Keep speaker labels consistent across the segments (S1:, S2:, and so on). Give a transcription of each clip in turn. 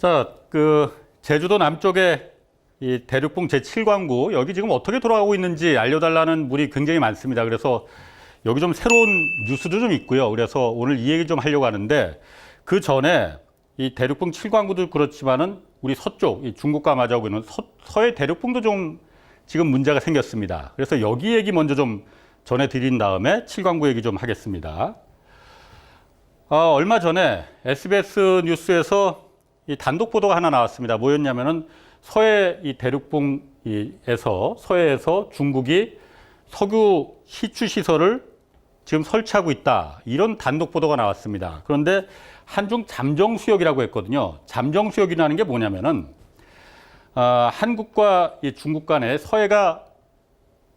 S1: 자, 그 제주도 남쪽에 이 대륙봉 제7광구 여기 지금 어떻게 돌아가고 있는지 알려달라는 물이 굉장히 많습니다. 그래서 여기 좀 새로운 뉴스도 좀 있고요. 그래서 오늘 이 얘기 좀 하려고 하는데 그 전에 이 대륙봉 7광구도 그렇지만은 우리 서쪽 이 중국과 마주하고 있는 서, 서해 대륙봉도 좀 지금 문제가 생겼습니다. 그래서 여기 얘기 먼저 좀 전해드린 다음에 7광구 얘기 좀 하겠습니다. 어, 얼마 전에 SBS 뉴스에서 이 단독 보도가 하나 나왔습니다. 뭐였냐면은 서해 이 대륙봉에서 서해에서 중국이 석유 시추 시설을 지금 설치하고 있다. 이런 단독 보도가 나왔습니다. 그런데 한중 잠정 수역이라고 했거든요. 잠정 수역이라는 게 뭐냐면은 아, 한국과 이 중국 간에 서해가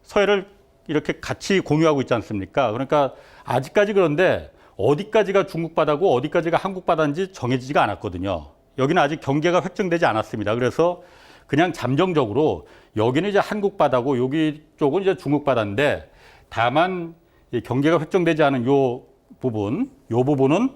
S1: 서해를 이렇게 같이 공유하고 있지 않습니까? 그러니까 아직까지 그런데 어디까지가 중국 바다고 어디까지가 한국 바다인지 정해지지가 않았거든요. 여기는 아직 경계가 획정되지 않았습니다. 그래서 그냥 잠정적으로 여기는 이제 한국 바다고 여기 쪽은 이제 중국 바다인데 다만 이 경계가 획정되지 않은 요 부분, 요 부분은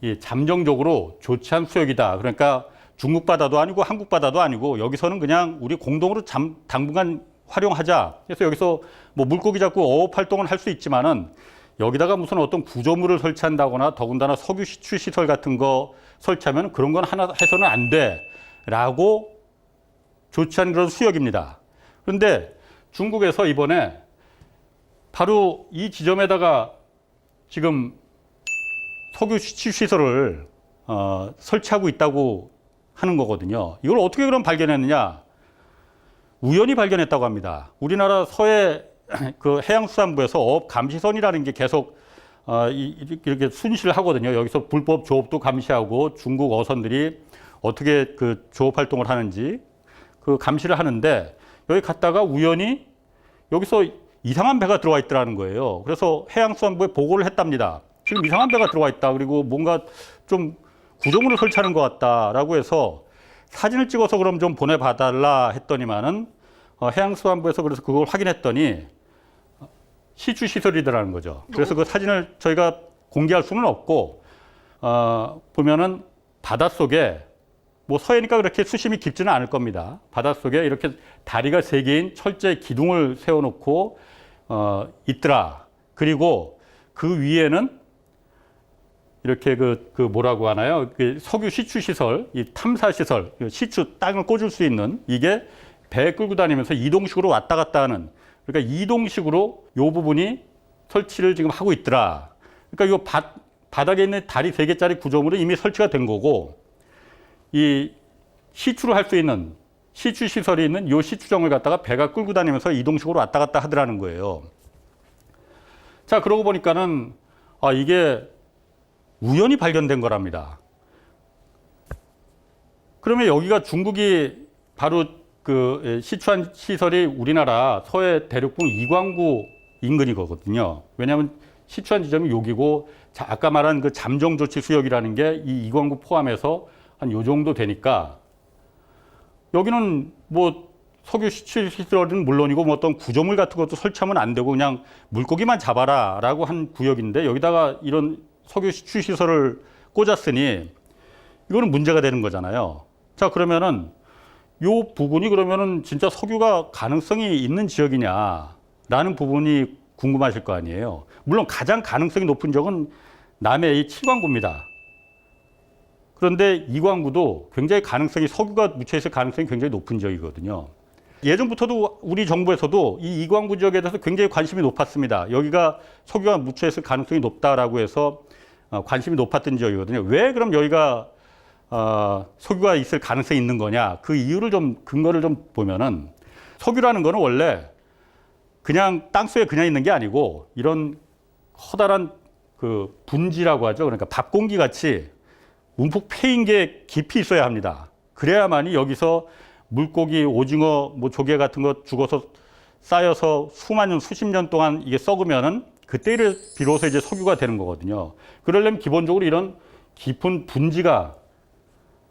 S1: 이 잠정적으로 조치한 수역이다. 그러니까 중국 바다도 아니고 한국 바다도 아니고 여기서는 그냥 우리 공동으로 잠, 당분간 활용하자. 그래서 여기서 뭐 물고기 잡고 어업 활동을 할 수 있지만은 여기다가 무슨 어떤 구조물을 설치한다거나 더군다나 석유 시추 시설 같은 거 설치하면 그런 건 하나 해서는 안 돼라고 조치한 그런 수역입니다. 그런데 중국에서 이번에 바로 이 지점에다가 지금 석유 시설을 어, 설치하고 있다고 하는 거거든요. 이걸 어떻게 그럼 발견했느냐? 우연히 발견했다고 합니다. 우리나라 서해 그 해양수산부에서 어업 감시선이라는 게 계속 어, 이- 이렇게 순시를 하거든요. 여기서 불법 조업도 감시하고 중국 어선들이 어떻게 그 조업 활동을 하는지 그 감시를 하는데 여기 갔다가 우연히 여기서 이상한 배가 들어와 있더라는 거예요. 그래서 해양수산부에 보고를 했답니다. 지금 이상한 배가 들어와 있다. 그리고 뭔가 좀 구조물을 설치하는 것 같다라고 해서 사진을 찍어서 그럼 좀 보내봐달라 했더니만은 어, 해양수산부에서 그래서 그걸 확인했더니 시추 시설이더라는 거죠. 그래서 그 사진을 저희가 공개할 수는 없고 어, 보면은 바닷속에 뭐 서해니까 그렇게 수심이 깊지는 않을 겁니다. 바닷속에 이렇게 다리가 세 개인 철제 기둥을 세워놓고 어, 있더라. 그리고 그 위에는 이렇게 그, 그 뭐라고 하나요? 그 석유 시추 시설, 이 탐사 시설, 그 시추 땅을 꽂을 수 있는 이게 배 끌고 다니면서 이동식으로 왔다 갔다 하는 그러니까 이동식으로 요 부분이 설치를 지금 하고 있더라. 그러니까 요 바, 바닥에 있는 다리 세 개짜리 구조물은 이미 설치가 된 거고 이 시추를 할 수 있는 시추 시설이 있는 요 시추정을 갖다가 배가 끌고 다니면서 이동식으로 왔다 갔다 하더라는 거예요. 자, 그러고 보니까는 아, 이게 우연히 발견된 거랍니다. 그러면 여기가 중국이 바로 그 시추한 시설이 우리나라 서해 대륙봉 이광구 인근이거든요. 왜냐하면 시추한 지점이 여기고 자, 아까 말한 그 잠정 조치 수역이라는 게 이 이광구 포함해서 한 요 정도 되니까 여기는 뭐 석유 시추 시설은 물론이고 뭐 어떤 구조물 같은 것도 설치하면 안 되고 그냥 물고기만 잡아라라고 한 구역인데 여기다가 이런 석유 시추 시설을 꽂았으니 이거는 문제가 되는 거잖아요. 자 그러면은 요 부분이 그러면은 진짜 석유가 가능성이 있는 지역이냐라는 부분이 궁금하실 거 아니에요. 물론 가장 가능성이 높은 지역은 남해 이 칠광구입니다. 그런데 이광구도 굉장히 가능성이 석유가 묻혀 있을 가능성이 굉장히 높은 지역이거든요. 예전부터도 우리 정부에서도 이 이광구 지역에 대해서 굉장히 관심이 높았습니다. 여기가 석유가 묻혀 있을 가능성이 높다라고 해서 어, 관심이 높았던 지역이거든요. 왜 그럼 여기가 어, 석유가 있을 가능성이 있는 거냐? 그 이유를 좀 근거를 좀 보면은 석유라는 거는 원래 그냥 땅속에 그냥 있는 게 아니고 이런 커다란 그 분지라고 하죠. 그러니까 밥 공기 같이 움푹 패인 게 깊이 있어야 합니다. 그래야만이 여기서 물고기, 오징어, 뭐 조개 같은 거 죽어서 쌓여서 수만 년, 수십 년 동안 이게 썩으면은 그때를 비로소 이제 석유가 되는 거거든요. 그러려면 기본적으로 이런 깊은 분지가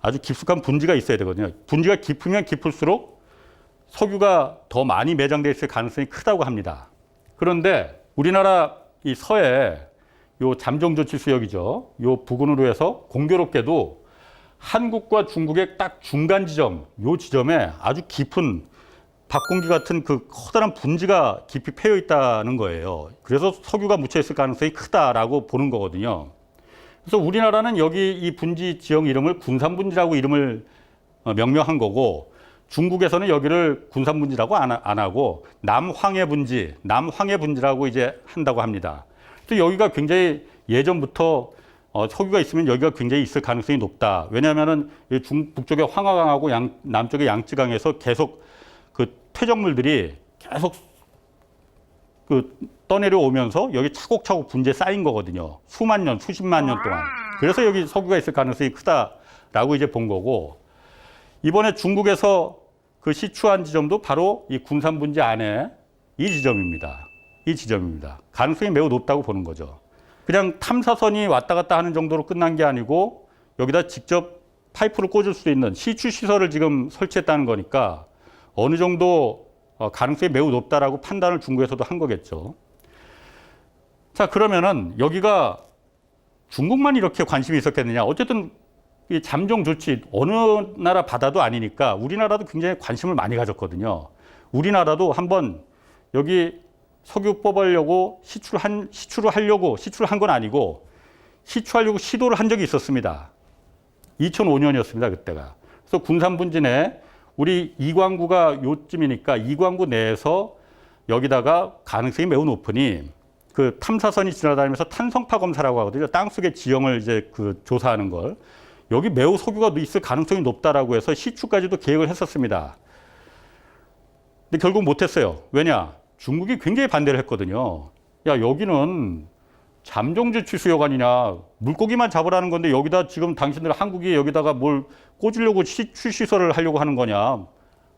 S1: 아주 깊숙한 분지가 있어야 되거든요. 분지가 깊으면 깊을수록 석유가 더 많이 매장되어 있을 가능성이 크다고 합니다. 그런데 우리나라 이 서해 요 잠정조치 수역이죠. 요 부근으로 해서 공교롭게도 한국과 중국의 딱 중간 지점, 요 지점에 아주 깊은 박공기 같은 그 커다란 분지가 깊이 패여 있다는 거예요. 그래서 석유가 묻혀 있을 가능성이 크다라고 보는 거거든요. 그래서 우리나라는 여기 이 분지 지형 이름을 군산분지라고 이름을 어, 명명한 거고 중국에서는 여기를 군산분지라고 안, 하고 남황해분지, 남황해분지라고 이제 한다고 합니다. 또 여기가 굉장히 예전부터 어, 석유가 있으면 여기가 굉장히 있을 가능성이 높다. 왜냐하면은 이 중북쪽에 황하강하고 양, 남쪽의 양쯔강에서 계속 그 퇴적물들이 계속 그 떠내려오면서 여기 차곡차곡 분재 쌓인 거거든요. 수만 년, 수십만 년 동안. 그래서 여기 석유가 있을 가능성이 크다라고 이제 본 거고 이번에 중국에서 그 시추한 지점도 바로 이 군산 분지 안에 이 지점입니다. 이 지점입니다. 가능성이 매우 높다고 보는 거죠. 그냥 탐사선이 왔다 갔다 하는 정도로 끝난 게 아니고 여기다 직접 파이프를 꽂을 수 있는 시추 시설을 지금 설치했다는 거니까 어느 정도 어, 가능성이 매우 높다라고 판단을 중국에서도 한 거겠죠. 자, 그러면은 여기가 중국만 이렇게 관심이 있었겠느냐? 어쨌든 이 잠정 조치 어느 나라 바다도 아니니까 우리나라도 굉장히 관심을 많이 가졌거든요. 우리나라도 한번 여기 석유 뽑으려고 시출한 시출을 하려고 시출한 건 아니고 시추하려고 시도를 한 적이 있었습니다. 2005년이었습니다 그때가. 그래서 군산분지 내 우리 이광구가 요쯤이니까 이광구 내에서 여기다가 가능성이 매우 높으니 그 탐사선이 지나다니면서 탄성파 검사라고 하거든요. 땅속의 지형을 이제 그 조사하는 걸. 여기 매우 석유가 있을 가능성이 높다라고 해서 시추까지도 계획을 했었습니다. 근데 결국 못했어요. 왜냐? 중국이 굉장히 반대를 했거든요. 야, 여기는 잠정주취 수요관이냐. 물고기만 잡으라는 건데 여기다 지금 당신들 한국이 여기다가 뭘 꽂으려고 시추 시설을 하려고 하는 거냐.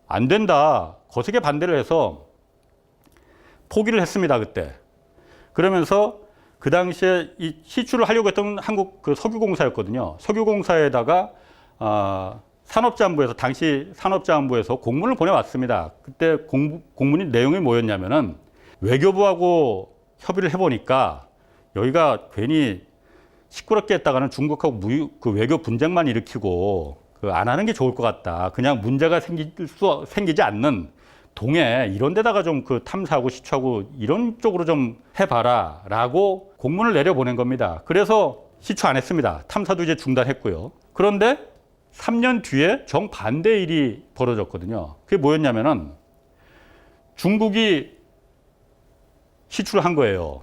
S1: 안 된다. 거세게 반대를 해서 포기를 했습니다, 그때. 그러면서 그 당시에 이 시추를 하려고 했던 한국 그 석유공사였거든요. 석유공사에다가 아, 산업자원부에서 당시 산업자원부에서 공문을 보내왔습니다. 그때 공, 공문이 내용이 뭐였냐면은 외교부하고 협의를 해보니까 여기가 괜히 시끄럽게 했다가는 중국하고 무유, 그 외교 분쟁만 일으키고 그 안 하는 게 좋을 것 같다. 그냥 문제가 생길 수 생기지 않는 동해 이런 데다가 좀 그 탐사하고 시추하고 이런 쪽으로 좀 해봐라 라고 공문을 내려 보낸 겁니다. 그래서 시추 안 했습니다. 탐사도 이제 중단했고요. 그런데 3년 뒤에 정반대 일이 벌어졌거든요. 그게 뭐였냐면은 중국이 시추를 한 거예요.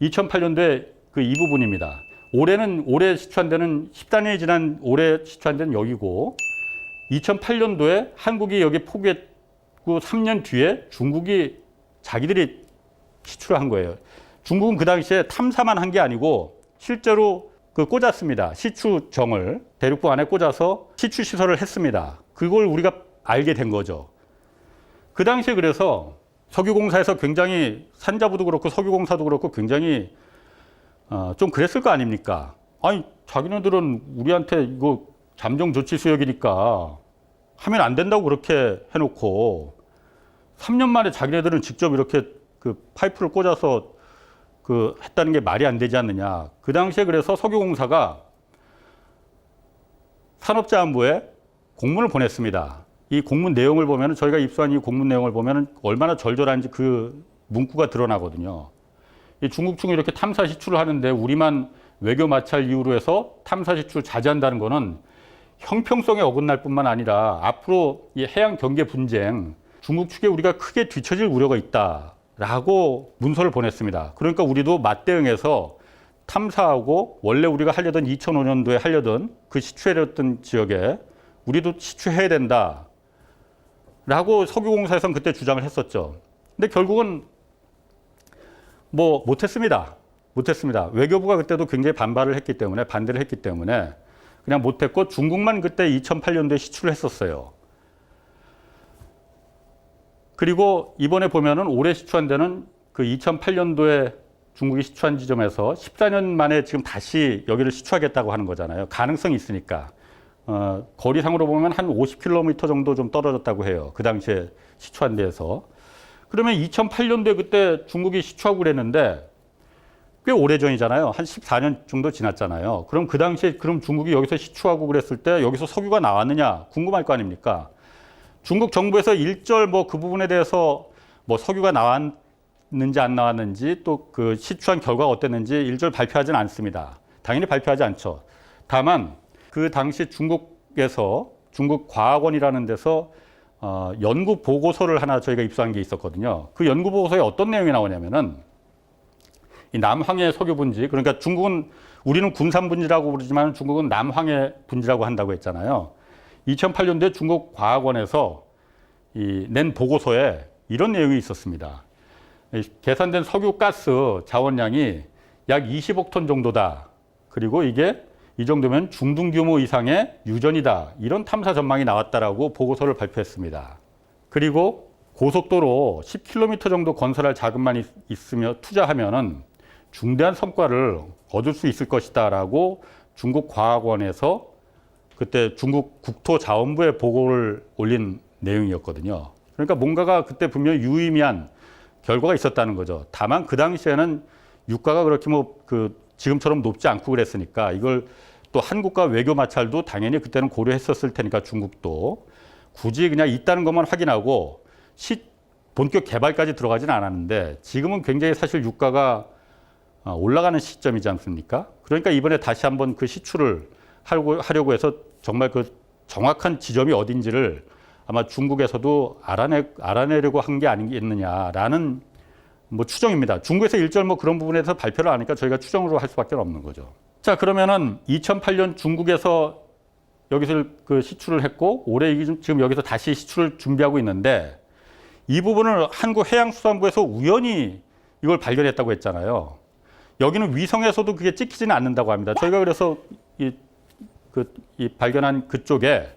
S1: 2008년도에 그 이 부분입니다. 올해는 올해 시추한 데는 10단이 지난 올해 시추한 데는 여기고 2008년도에 한국이 여기 포기했 고 3년 뒤에 중국이 자기들이 시추를 한 거예요. 중국은 그 당시에 탐사만 한 게 아니고 실제로 그 꽂았습니다. 시추정을 대륙부 안에 꽂아서 시추 시설을 했습니다. 그걸 우리가 알게 된 거죠. 그 당시에 그래서 석유공사에서 굉장히 산자부도 그렇고 석유공사도 그렇고 굉장히 어, 좀 그랬을 거 아닙니까? 아니 자기네들은 우리한테 이거 잠정 조치 수역이니까 하면 안 된다고 그렇게 해놓고 3년 만에 자기네들은 직접 이렇게 그 파이프를 꽂아서 그 했다는 게 말이 안 되지 않느냐. 그 당시에 그래서 석유공사가 산업자원부에 공문을 보냈습니다. 이 공문 내용을 보면 저희가 입수한 이 공문 내용을 보면 얼마나 절절한지 그 문구가 드러나거든요. 이 중국 측이 이렇게 탐사 시추를 하는데 우리만 외교 마찰 이유로 해서 탐사 시추를 자제한다는 거는 형평성에 어긋날 뿐만 아니라 앞으로 이 해양 경계 분쟁 중국 측에 우리가 크게 뒤처질 우려가 있다라고 문서를 보냈습니다. 그러니까 우리도 맞대응해서 탐사하고 원래 우리가 하려던 2005년도에 하려던 그 시추해렸던 지역에 우리도 시추해야 된다. 라고 석유공사에서는 그때 주장을 했었죠. 근데 결국은 뭐 못했습니다. 못했습니다. 외교부가 그때도 굉장히 반발을 했기 때문에 반대를 했기 때문에 그냥 못했고 중국만 그때 2008년도에 시추를 했었어요. 그리고 이번에 보면은 올해 시추한 데는 그 2008년도에 중국이 시추한 지점에서 14년 만에 지금 다시 여기를 시추하겠다고 하는 거잖아요. 가능성이 있으니까. 어, 거리상으로 보면 한 50km 정도 좀 떨어졌다고 해요. 그 당시에 시추한 데에서. 그러면 2008년도에 그때 중국이 시추하고 그랬는데 꽤 오래 전이잖아요. 한 14년 정도 지났잖아요. 그럼 그 당시에 그럼 중국이 여기서 시추하고 그랬을 때 여기서 석유가 나왔느냐 궁금할 거 아닙니까? 중국 정부에서 일절 뭐 그 부분에 대해서 뭐 석유가 나왔는지 안 나왔는지 또 그 시추한 결과가 어땠는지 일절 발표하지는 않습니다. 당연히 발표하지 않죠. 다만 그 당시 중국에서 중국 과학원이라는 데서 어, 연구 보고서를 하나 저희가 입수한 게 있었거든요. 그 연구 보고서에 어떤 내용이 나오냐면은 이 남황해 석유 분지 그러니까 중국은 우리는 군산 분지라고 부르지만 중국은 남황해 분지라고 한다고 했잖아요. 2008년도에 중국 과학원에서 이 낸 보고서에 이런 내용이 있었습니다. 이 계산된 석유 가스 자원량이 약 20억 톤 정도다. 그리고 이게 이 정도면 중등 규모 이상의 유전이다. 이런 탐사 전망이 나왔다라고 보고서를 발표했습니다. 그리고 고속도로 10km 정도 건설할 자금만 있, 있으며 투자하면은 중대한 성과를 얻을 수 있을 것이다라고 중국 과학원에서 그때 중국 국토자원부에 보고를 올린 내용이었거든요. 그러니까 뭔가가 그때 분명히 유의미한 결과가 있었다는 거죠. 다만 그 당시에는 유가가 그렇게 뭐 그 지금처럼 높지 않고 그랬으니까 이걸 또 한국과 외교 마찰도 당연히 그때는 고려했었을 테니까 중국도 굳이 그냥 있다는 것만 확인하고 시 본격 개발까지 들어가지는 않았는데 지금은 굉장히 사실 유가가 어, 올라가는 시점이지 않습니까? 그러니까 이번에 다시 한번 그 시추를 하려고, 해서 정말 그 정확한 지점이 어딘지를 아마 중국에서도 알아내, 알아내려고 한 게 아니겠느냐라는 뭐 추정입니다. 중국에서 일절 뭐 그런 부분에서 발표를 안 하니까 저희가 추정으로 할 수밖에 없는 거죠. 자, 그러면은 2008년 중국에서 여기서 그 시추를 했고 올해 지금 여기서 다시 시추를 준비하고 있는데 이 부분을 한국 해양수산부에서 우연히 이걸 발견했다고 했잖아요. 여기는 위성에서도 그게 찍히지는 않는다고 합니다. 저희가 그래서 이, 그, 이 발견한 그쪽에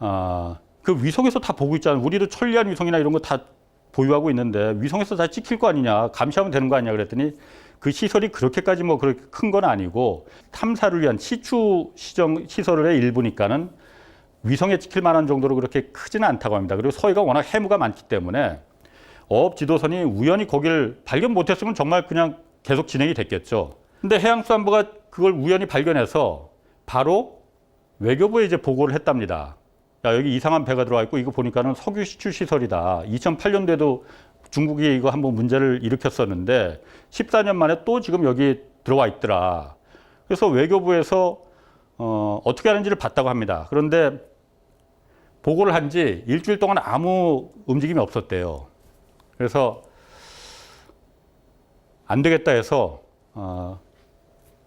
S1: 아, 그 위성에서 다 보고 있잖아요. 우리도 천리안 위성이나 이런 거 다 보유하고 있는데 위성에서 다 찍힐 거 아니냐, 감시하면 되는 거 아니냐 그랬더니 그 시설이 그렇게까지 뭐 그렇게 큰 건 아니고 탐사를 위한 시추 시정 시설의 일부니까는 위성에 찍힐 만한 정도로 그렇게 크지는 않다고 합니다. 그리고 서해가 워낙 해무가 많기 때문에 어업 지도선이 우연히 거기를 발견 못했으면 정말 그냥 계속 진행이 됐겠죠. 근데 해양수산부가 그걸 우연히 발견해서 바로 외교부에 이제 보고를 했답니다. 야, 여기 이상한 배가 들어와 있고 이거 보니까는 석유 시추 시설이다. 2008년도에도 중국이 이거 한번 문제를 일으켰었는데 14년 만에 또 지금 여기 들어와 있더라. 그래서 외교부에서 어, 어떻게 하는지를 봤다고 합니다. 그런데 보고를 한 지 일주일 동안 아무 움직임이 없었대요. 그래서 안 되겠다 해서 어,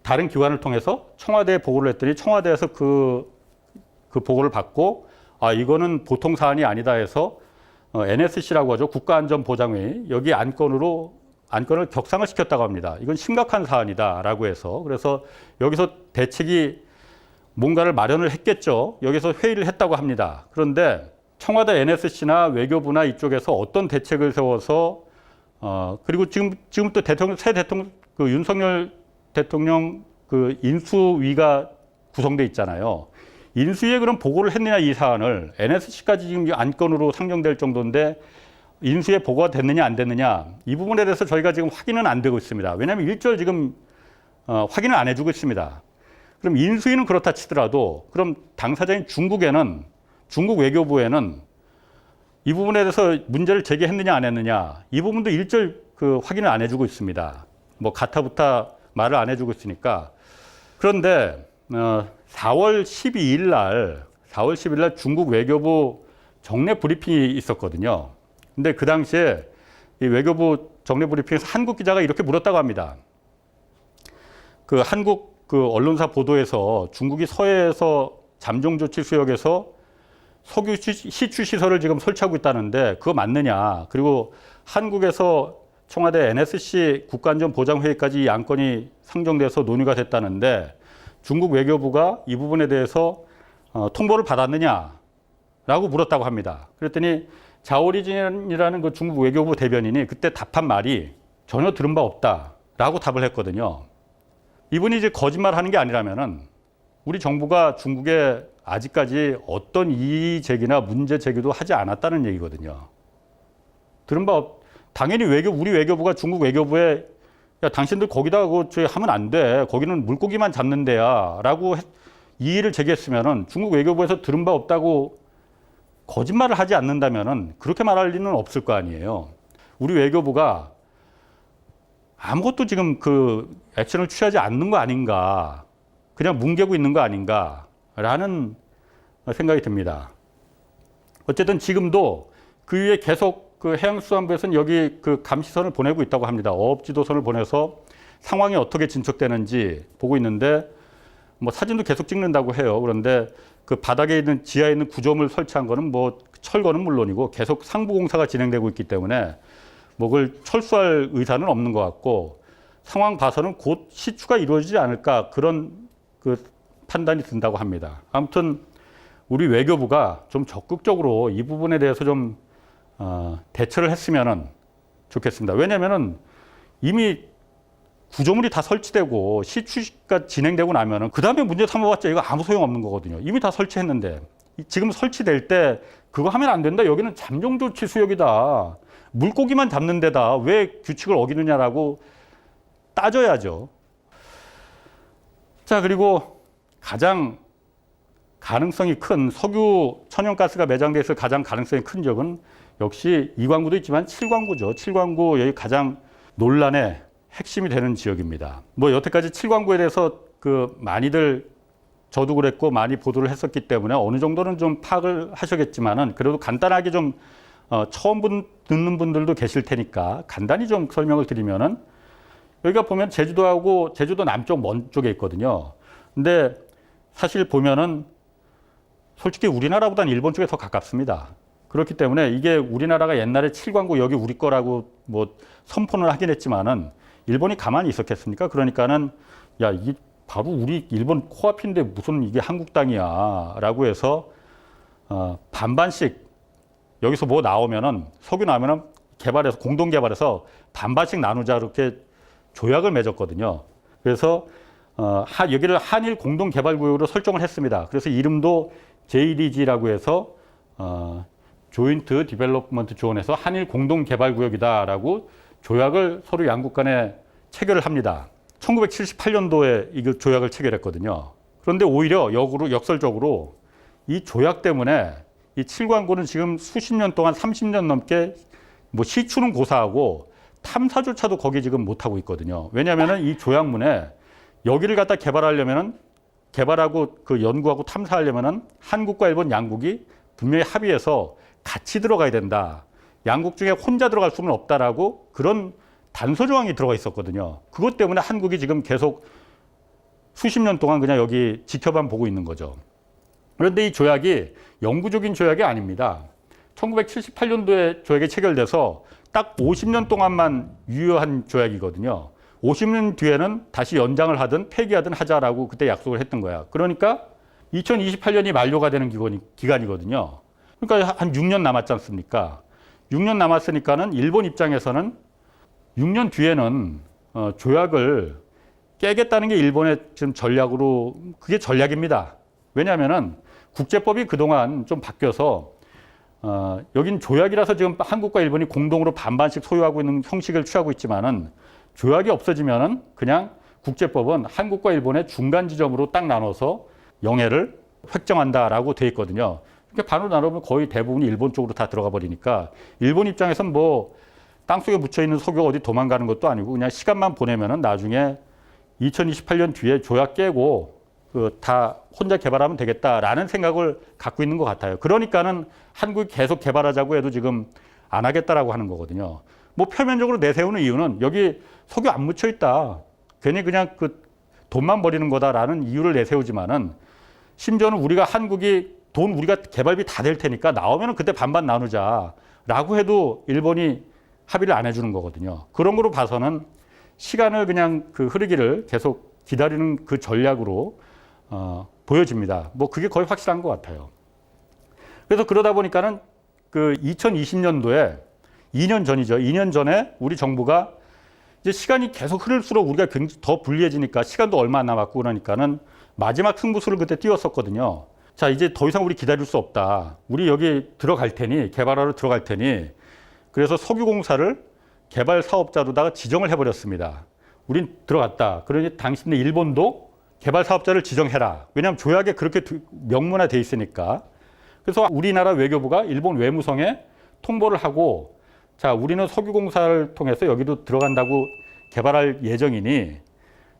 S1: 다른 기관을 통해서 청와대에 보고를 했더니 청와대에서 그, 그 보고를 받고 아 이거는 보통 사안이 아니다 해서 어, NSC라고 하죠 국가안전보장회의 여기 안건으로 안건을 격상을 시켰다고 합니다. 이건 심각한 사안이다라고 해서 그래서 여기서 대책이 뭔가를 마련을 했겠죠. 여기서 회의를 했다고 합니다. 그런데 청와대 NSC나 외교부나 이쪽에서 어떤 대책을 세워서 어 그리고 지금 지금 또 대통령 새 대통령 그 윤석열 대통령 그 인수위가 구성돼 있잖아요. 인수위에 그럼 보고를 했느냐 이 사안을 NSC까지 지금 이 안건으로 상정될 정도인데 인수위에 보고가 됐느냐 안 됐느냐 이 부분에 대해서 저희가 지금 확인은 안 되고 있습니다. 왜냐하면 일절 지금 어, 확인을 안 해주고 있습니다. 그럼 인수위는 그렇다 치더라도 그럼 당사자인 중국에는 중국 외교부에는 이 부분에 대해서 문제를 제기했느냐 안 했느냐 이 부분도 일절 그 확인을 안 해주고 있습니다. 뭐 가타부타 말을 안 해주고 있으니까 그런데 어, 4월 12일 날 4월 10일 날 중국 외교부 정례 브리핑이 있었거든요. 근데 그 당시에 이 외교부 정례 브리핑에서 한국 기자가 이렇게 물었다고 합니다. 그 한국 그 언론사 보도에서 중국이 서해에서 잠정 조치 수역에서 석유 시- 시추 시설을 지금 설치하고 있다는데 그거 맞느냐? 그리고 한국에서 청와대 NSC 국가안전보장회의까지 이 안건이 상정돼서 논의가 됐다는데 중국 외교부가 이 부분에 대해서 어, 통보를 받았느냐라고 물었다고 합니다. 그랬더니 자오리진이라는 그 중국 외교부 대변인이 그때 답한 말이 전혀 들은 바 없다라고 답을 했거든요. 이분이 이제 거짓말 하는 게 아니라면은 우리 정부가 중국에 아직까지 어떤 이의 제기나 문제 제기도 하지 않았다는 얘기거든요. 들은 바 없, 당연히 외교 우리 외교부가 중국 외교부에 야 당신들 거기다 그 저희 하면 안 돼. 거기는 물고기만 잡는 데야라고 했- 이의를 제기했으면은 중국 외교부에서 들은 바 없다고 거짓말을 하지 않는다면은 그렇게 말할 리는 없을 거 아니에요. 우리 외교부가 아무것도 지금 그 액션을 취하지 않는 거 아닌가. 그냥 뭉개고 있는 거 아닌가 라는 생각이 듭니다. 어쨌든 지금도 그 위에 계속 그 해양수산부에서는 여기 그 감시선을 보내고 있다고 합니다. 어업지도선을 보내서 상황이 어떻게 진척되는지 보고 있는데 뭐 사진도 계속 찍는다고 해요. 그런데 그 바닥에 있는 지하에 있는 구조물 설치한 거는 뭐 철거는 물론이고 계속 상부 공사가 진행되고 있기 때문에 뭐 그걸 철수할 의사는 없는 것 같고 상황 봐서는 곧 시추가 이루어지지 않을까 그런 그 판단이 든다고 합니다. 아무튼 우리 외교부가 좀 적극적으로 이 부분에 대해서 좀 어, 대처를 했으면은 좋겠습니다. 왜냐면은 이미 구조물이 다 설치되고 시추가 진행되고 나면은 그 다음에 문제 삼아봤자 이거 아무 소용 없는 거거든요. 이미 다 설치했는데 이- 지금 설치될 때 그거 하면 안 된다. 여기는 잠정 조치 수역이다. 물고기만 잡는 데다 왜 규칙을 어기느냐라고 따져야죠. 자 그리고 가장 가능성이 큰 석유 천연가스가 매장돼 있을 가장 가능성이 큰 지역은 역시 이광구도 있지만 칠광구죠. 칠광구 여기 가장 논란의 핵심이 되는 지역입니다. 뭐 여태까지 칠광구에 대해서 그 많이들 저도 그랬고 많이 보도를 했었기 때문에 어느 정도는 좀 파악을 하셔겠지만은 그래도 간단하게 좀 어, 처음 분, 듣는 분들도 계실 테니까 간단히 좀 설명을 드리면은 여기가 보면 제주도하고 제주도 남쪽 먼 쪽에 있거든요. 근데 사실 보면은 솔직히 우리나라보다는 일본 쪽에 더 가깝습니다. 그렇기 때문에 이게 우리나라가 옛날에 칠광구 여기 우리 거라고 뭐 선포는 하긴 했지만은 일본이 가만히 있었겠습니까? 그러니까는 야, 이게 바로 우리 일본 코앞인데 무슨 이게 한국 땅이야 라고 해서 어, 반반씩 여기서 뭐 나오면은 석유 나오면은 개발해서 공동 개발해서 반반씩 나누자 이렇게 조약을 맺었거든요. 그래서 어, 하, 여기를 한일 공동 개발 구역으로 설정을 했습니다. 그래서 이름도 JDG라고 해서 어, 조인트 디벨롭먼트 존에서 한일 공동 개발 구역이다라고 조약을 서로 양국 간에 체결을 합니다. 1978년도에 이 조약을 체결했거든요. 그런데 오히려 역으로 역설적으로 이 조약 때문에 이 칠광구는 지금 수십 년 동안 30년 넘게 뭐 시추는 고사하고 탐사조차도 거기 지금 못 하고 있거든요. 왜냐하면은 이 조약문에 여기를 갖다 개발하려면은 개발하고 그 연구하고 탐사하려면은 한국과 일본 양국이 분명히 합의해서 같이 들어가야 된다. 양국 중에 혼자 들어갈 수는 없다라고 그런 단서 조항이 들어가 있었거든요. 그것 때문에 한국이 지금 계속 수십 년 동안 그냥 여기 지켜만 보고 있는 거죠. 그런데 이 조약이 영구적인 조약이 아닙니다. 1978년도에 조약이 체결돼서 딱 50년 동안만 유효한 조약이거든요. 50년 뒤에는 다시 연장을 하든 폐기하든 하자라고 그때 약속을 했던 거야. 그러니까 2028년이 만료가 되는 기간이, 기간이거든요. 그러니까 한 6년 남았지 않습니까? 6년 남았으니까는 일본 입장에서는 6년 뒤에는 어, 조약을 깨겠다는 게 일본의 지금 전략으로 그게 전략입니다. 왜냐하면은 국제법이 그동안 좀 바뀌어서 어, 여긴 조약이라서 지금 한국과 일본이 공동으로 반반씩 소유하고 있는 형식을 취하고 있지만은 조약이 없어지면은 그냥 국제법은 한국과 일본의 중간 지점으로 딱 나눠서 영해를 획정한다라고 돼 있거든요. 이렇게 반으로 나누면 거의 대부분이 일본 쪽으로 다 들어가 버리니까 일본 입장에선 뭐 땅속에 묻혀 있는 석유가 어디 도망가는 것도 아니고 그냥 시간만 보내면은 나중에 2028년 뒤에 조약 깨고 그 다 혼자 개발하면 되겠다라는 생각을 갖고 있는 것 같아요. 그러니까는 한국이 계속 개발하자고 해도 지금 안 하겠다라고 하는 거거든요. 뭐 표면적으로 내세우는 이유는 여기 석유 안 묻혀 있다. 괜히 그냥 그 돈만 버리는 거다라는 이유를 내세우지만은 심지어는 우리가 한국이 돈 우리가 개발비 다 될 테니까 나오면은 그때 반반 나누자라고 해도 일본이 합의를 안 해주는 거거든요. 그런 거로 봐서는 시간을 그냥 그 흐르기를 계속 기다리는 그 전략으로 어, 보여집니다. 뭐 그게 거의 확실한 것 같아요. 그래서 그러다 보니까는 그 2020년도에 2년 전이죠. 2년 전에 우리 정부가 이제 시간이 계속 흐를수록 우리가 더 불리해지니까 시간도 얼마 안 남았고 그러니까는 마지막 승부수를 그때 띄웠었거든요. 자, 이제 더 이상 우리 기다릴 수 없다. 우리 여기 들어갈 테니 개발하러 들어갈 테니 그래서 석유공사를 개발 사업자로다가 지정을 해버렸습니다. 우린 들어갔다. 그러니 당신네 일본도 개발 사업자를 지정해라. 왜냐하면 조약에 그렇게 두- 명문화돼 있으니까. 그래서 우리나라 외교부가 일본 외무성에 통보를 하고 자, 우리는 석유공사를 통해서 여기도 들어간다고 개발할 예정이니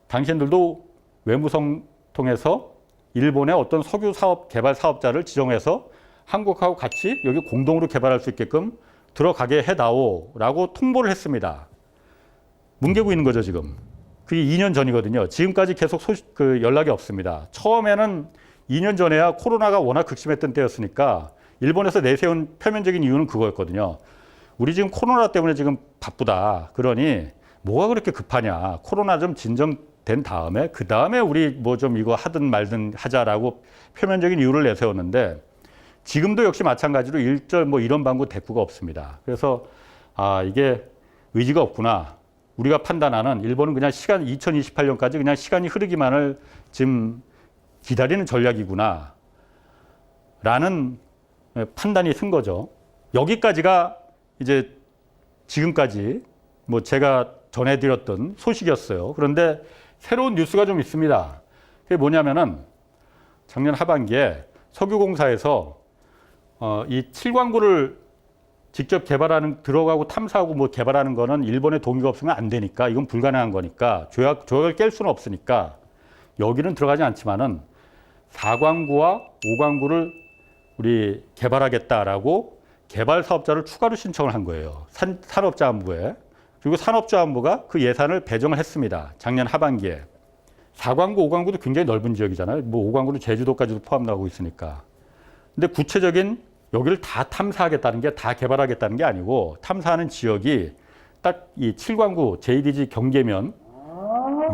S1: 당신들도 외무성 통해서 일본의 어떤 석유 사업 개발 사업자를 지정해서 한국하고 같이 여기 공동으로 개발할 수 있게끔 들어가게 해다오라고 통보를 했습니다. 뭉개고 있는 거죠 지금. 그게 2년 전이거든요. 지금까지 계속 소식 그 연락이 없습니다. 처음에는 2년 전에야 코로나가 워낙 극심했던 때였으니까 일본에서 내세운 표면적인 이유는 그거였거든요. 우리 지금 코로나 때문에 지금 바쁘다. 그러니 뭐가 그렇게 급하냐. 코로나 좀 진정된 다음에 그 다음에 우리 뭐 좀 이거 하든 말든 하자라고 표면적인 이유를 내세웠는데 지금도 역시 마찬가지로 일절 뭐 이런 방구 대꾸가 없습니다. 그래서 아 이게 의지가 없구나. 우리가 판단하는 일본은 그냥 시간 2028년까지 그냥 시간이 흐르기만을 지금 기다리는 전략이구나. 라는 판단이 쓴 거죠. 여기까지가 이제 지금까지 뭐 제가 전해드렸던 소식이었어요. 그런데 새로운 뉴스가 좀 있습니다. 그게 뭐냐면은 작년 하반기에 석유공사에서 어, 이 7광구를 직접 개발하는 들어가고 탐사하고 뭐 개발하는 거는 일본의 동의가 없으면 안 되니까 이건 불가능한 거니까 조약 조약을 깰 수는 없으니까 여기는 들어가지 않지만은 4광구와 5광구를 우리 개발하겠다라고 개발 사업자를 추가로 신청을 한 거예요. 산, 산업자원부에. 그리고 산업자원부가 그 예산을 배정을 했습니다. 작년 하반기에. 4광구, 5광구도 굉장히 넓은 지역이잖아요. 뭐 5광구는 제주도까지도 포함하고 있으니까. 근데 구체적인 여기를 다 탐사하겠다는 게 다 개발하겠다는 게 아니고 탐사하는 지역이 딱 이 7광구 JDG 경계면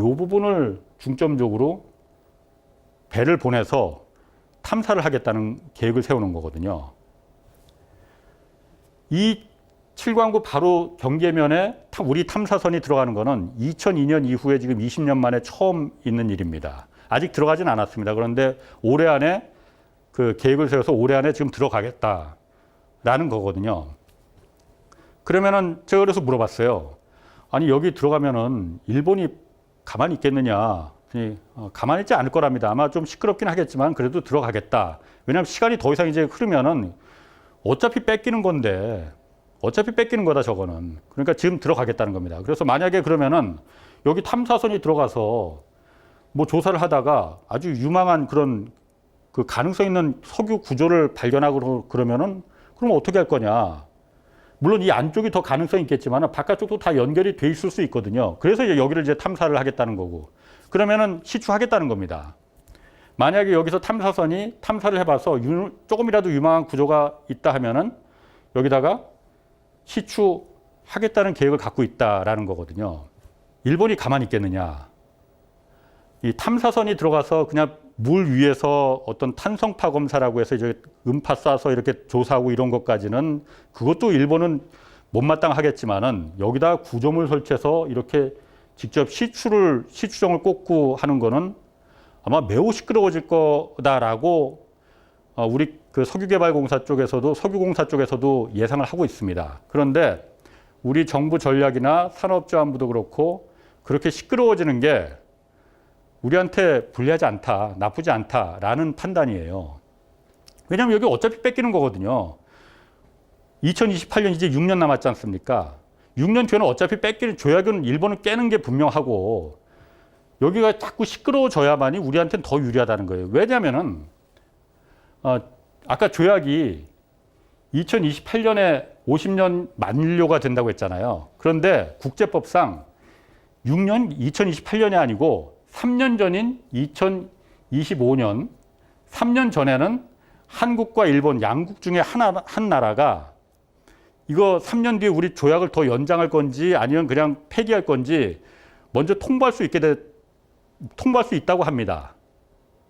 S1: 요 부분을 중점적으로 배를 보내서 탐사를 하겠다는 계획을 세우는 거거든요. 이 7광구 바로 경계면에 타- 우리 탐사선이 들어가는 거는 2002년 이후에 지금 20년 만에 처음 있는 일입니다. 아직 들어가진 않았습니다. 그런데 올해 안에 그 계획을 세워서 올해 안에 지금 들어가겠다라는 거거든요. 그러면은 제가 그래서 물어봤어요. 아니 여기 들어가면은 일본이 가만히 있겠느냐? 어, 가만히 있지 않을 거랍니다. 아마 좀 시끄럽긴 하겠지만 그래도 들어가겠다. 왜냐하면 시간이 더 이상 이제 흐르면은 어차피 뺏기는 건데 어차피 뺏기는 거다 저거는. 그러니까 지금 들어가겠다는 겁니다. 그래서 만약에 그러면은 여기 탐사선이 들어가서 뭐 조사를 하다가 아주 유망한 그런 그 가능성 있는 석유 구조를 발견하고 그러면은 그럼 어떻게 할 거냐? 물론 이 안쪽이 더 가능성이 있겠지만 바깥쪽도 다 연결이 돼 있을 수 있거든요. 그래서 이제 여기를 이제 탐사를 하겠다는 거고. 그러면은 시추하겠다는 겁니다. 만약에 여기서 탐사선이 탐사를 해봐서 유- 조금이라도 유망한 구조가 있다 하면은 여기다가 시추하겠다는 계획을 갖고 있다라는 거거든요. 일본이 가만히 있겠느냐? 이 탐사선이 들어가서 그냥 물 위에서 어떤 탄성파 검사라고 해서 이제 음파 쏴서 이렇게 조사하고 이런 것까지는 그것도 일본은 못마땅하겠지만은 여기다 구조물 설치해서 이렇게 직접 시추를 시추정을 꽂고 하는 거는 아마 매우 시끄러워질 거다라고 어, 우리 그 석유개발공사 쪽에서도 석유공사 쪽에서도 예상을 하고 있습니다. 그런데 우리 정부 전략이나 산업자원부도 그렇고 그렇게 시끄러워지는 게 우리한테 불리하지 않다, 나쁘지 않다라는 판단이에요. 왜냐하면 여기 어차피 뺏기는 거거든요. 2028년 이제 6년 남았지 않습니까? 6년 뒤에는 어차피 뺏기는 조약은 일본은 깨는 게 분명하고 여기가 자꾸 시끄러워져야만이 우리한테는 더 유리하다는 거예요. 왜냐하면은 어, 아까 조약이 2028년에 50년 만료가 된다고 했잖아요. 그런데 국제법상 6년 2028년이 아니고 3년 전인 2025년 3년 전에는 한국과 일본 양국 중에 하나 한 나라가 이거 3년 뒤에 우리 조약을 더 연장할 건지 아니면 그냥 폐기할 건지 먼저 통보할 수 있게 돼 통보할 수 있다고 합니다.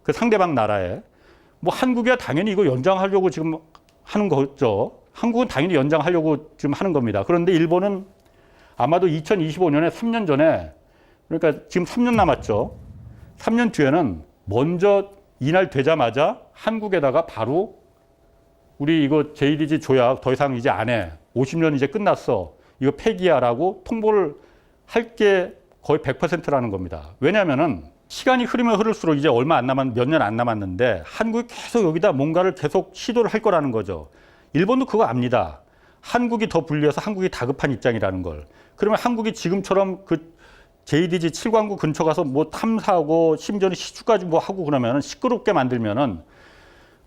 S1: 그 상대방 나라에 뭐 한국이야 당연히 이거 연장하려고 지금 하는 거죠. 한국은 당연히 연장하려고 지금 하는 겁니다. 그런데 일본은 아마도 2025년에 3년 전에 그러니까 지금 3년 남았죠. 3년 뒤에는 먼저 이날 되자마자 한국에다가 바로 우리 이거 JDG 조약 더 이상 이제 안 해. 50년 이제 끝났어. 이거 폐기하라고 통보를 할게 거의 100%라는 겁니다. 왜냐하면은 시간이 흐르면 흐를수록 이제 얼마 안 남았 몇 년 안 남았는데 한국이 계속 여기다 뭔가를 계속 시도를 할 거라는 거죠. 일본도 그거 압니다. 한국이 더 불리해서 한국이 다급한 입장이라는 걸. 그러면 한국이 지금처럼 그 JDG 7광구 근처 가서 뭐 탐사하고 심지어는 시주까지 뭐 하고 그러면은 시끄럽게 만들면은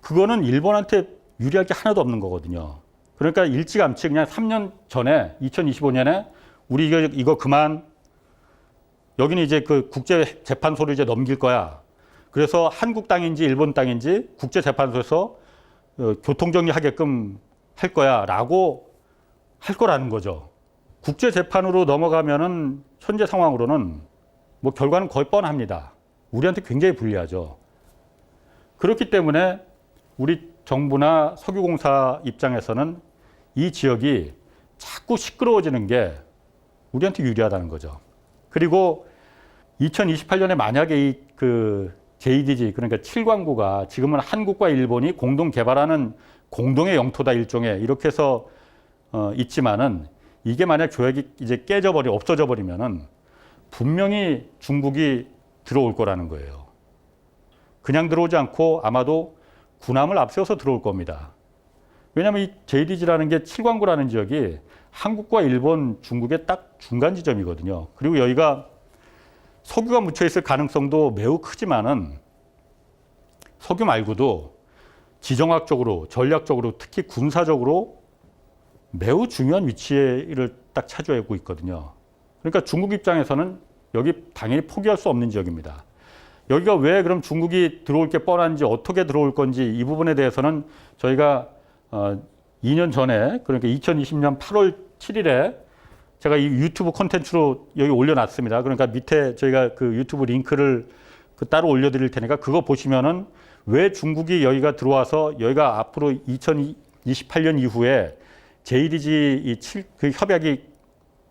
S1: 그거는 일본한테 유리할 게 하나도 없는 거거든요. 그러니까 일찌감치 그냥 3년 전에 2025년에 우리 이거, 이거 그만 여기는 이제 그 국제 재판소로 이제 넘길 거야. 그래서 한국 땅인지 일본 땅인지 국제 재판소에서 어, 교통 정리하게끔 할 거야라고 할 거라는 거죠. 국제 재판으로 넘어가면은 현재 상황으로는 뭐 결과는 거의 뻔합니다. 우리한테 굉장히 불리하죠. 그렇기 때문에 우리 정부나 석유공사 입장에서는 이 지역이 자꾸 시끄러워지는 게 우리한테 유리하다는 거죠. 그리고 2028년에 만약에 이 그 JDG 그러니까 7광구가 지금은 한국과 일본이 공동 개발하는 공동의 영토다 일종의 이렇게 해서 어, 있지만은 이게 만약 조약이 이제 깨져버리 없어져 버리면은 분명히 중국이 들어올 거라는 거예요. 그냥 들어오지 않고 아마도 군함을 앞세워서 들어올 겁니다. 왜냐하면 이 JDG라는 게 7광구라는 지역이 한국과 일본, 중국의 딱 중간 지점이거든요. 그리고 여기가 석유가 묻혀 있을 가능성도 매우 크지만은 석유 말고도 지정학적으로, 전략적으로, 특히 군사적으로 매우 중요한 위치를 딱 차지하고 있거든요. 그러니까 중국 입장에서는 여기 당연히 포기할 수 없는 지역입니다. 여기가 왜 그럼 중국이 들어올 게 뻔한지 어떻게 들어올 건지 이 부분에 대해서는 저희가 어, 2년 전에 그러니까 2020년 8월 7일에 제가 이 유튜브 콘텐츠로 여기 올려놨습니다. 그러니까 밑에 저희가 그 유튜브 링크를 그 따로 올려드릴 테니까 그거 보시면은 왜 중국이 여기가 들어와서 여기가 앞으로 2028년 이후에 JDG 이 칠, 그 협약이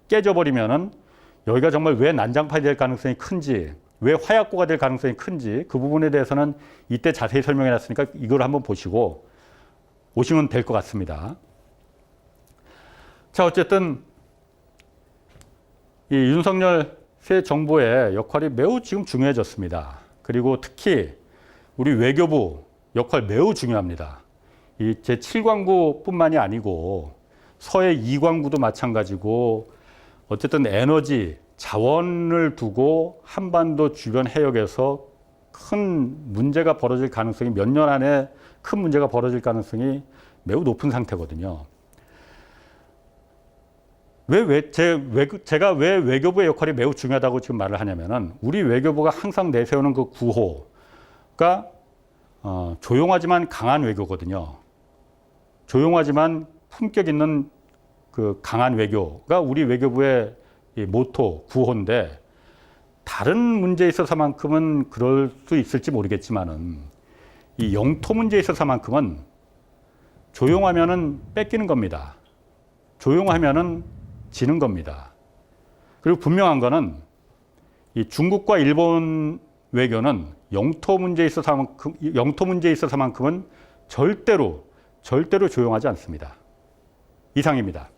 S1: 깨져버리면은 여기가 정말 왜 난장판이 될 가능성이 큰지 왜 화약고가 될 가능성이 큰지 그 부분에 대해서는 이때 자세히 설명해 놨으니까 이걸 한번 보시고 오시면 될 것 같습니다. 자, 어쨌든 이 윤석열 새 정부의 역할이 매우 지금 중요해졌습니다. 그리고 특히 우리 외교부 역할 매우 중요합니다. 이 제 7광구뿐만이 아니고 서해 2광구도 마찬가지고 어쨌든 에너지 자원을 두고 한반도 주변 해역에서 큰 문제가 벌어질 가능성이 몇 년 안에 큰 문제가 벌어질 가능성이 매우 높은 상태거든요. 왜, 왜, 제, 외, 제가 왜 외교부의 역할이 매우 중요하다고 지금 말을 하냐면은 우리 외교부가 항상 내세우는 그 구호가 어, 조용하지만 강한 외교거든요. 조용하지만 품격 있는 그 강한 외교가 우리 외교부의 이 모토, 구호인데 다른 문제에 있어서만큼은 그럴 수 있을지 모르겠지만은 이 영토 문제에 있어서만큼은 조용하면은 뺏기는 겁니다. 조용하면은 지는 겁니다. 그리고 분명한 거는 이 중국과 일본 외교는 영토 문제에 있어서만큼 영토 문제에 있어서만큼은 절대로 절대로 조용하지 않습니다. 이상입니다.